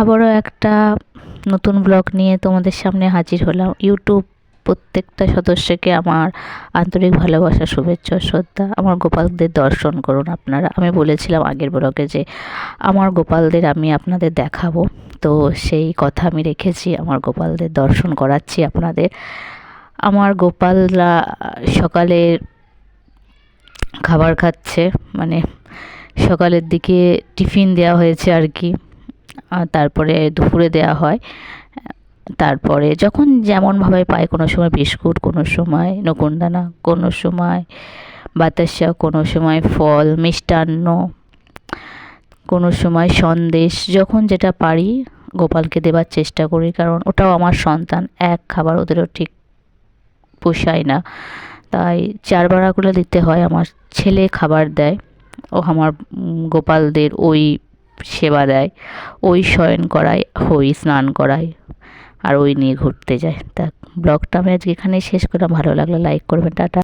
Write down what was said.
আবারও একটা নতুন ব্লগ নিয়ে তোমাদের সামনে হাজির হলাম। ইউটিউব প্রত্যেকটা সদস্যকে আমার আন্তরিক ভালোবাসা, শুভেচ্ছা, শ্রদ্ধা, আমার গোপালদের দর্শন করুন আপনারা। আমি বলেছিলাম আগের ব্লগে যে আমার গোপালদের আমি আপনাদের দেখাবো। তো সেই কথা আমি রেখেছি, আমার গোপালদের দর্শন করাচ্ছি আপনাদের। আমার গোপালরা সকালে খাবার খাচ্ছে মানে সকালের দিকে টিফিন দেওয়া হয়েছে আর কি। তারপরে দুপুরে দেওয়া হয়। তারপরে যখন যেমনভাবে পায় কোনো সময় বিস্কুট, কোনো সময় নকুনদানা, কোনো সময় বাতাসা, কোনো সময় ফল, মিষ্টান্ন, কোনো সময় সন্দেশ, যখন যেটা পারি গোপালকে দেবার চেষ্টা করি, কারণ ওটাও আমার সন্তান, এক খাবার ওদেরও ঠিক পোষায় না। তাই চার বাড়াগুলো দিতে হয়, আমার ছেলে খাবার দেয়, ও আমার গোপালদের ওই সেবা দেয়, ওই শয়ন করায় ওই স্নান করায়, আর ওই নিয়ে ঘুরতে যায়। তা ব্লগটা আমি আজকে এখানেই শেষ করলাম। ভালো লাগলে লাইক করবেন। টাটা।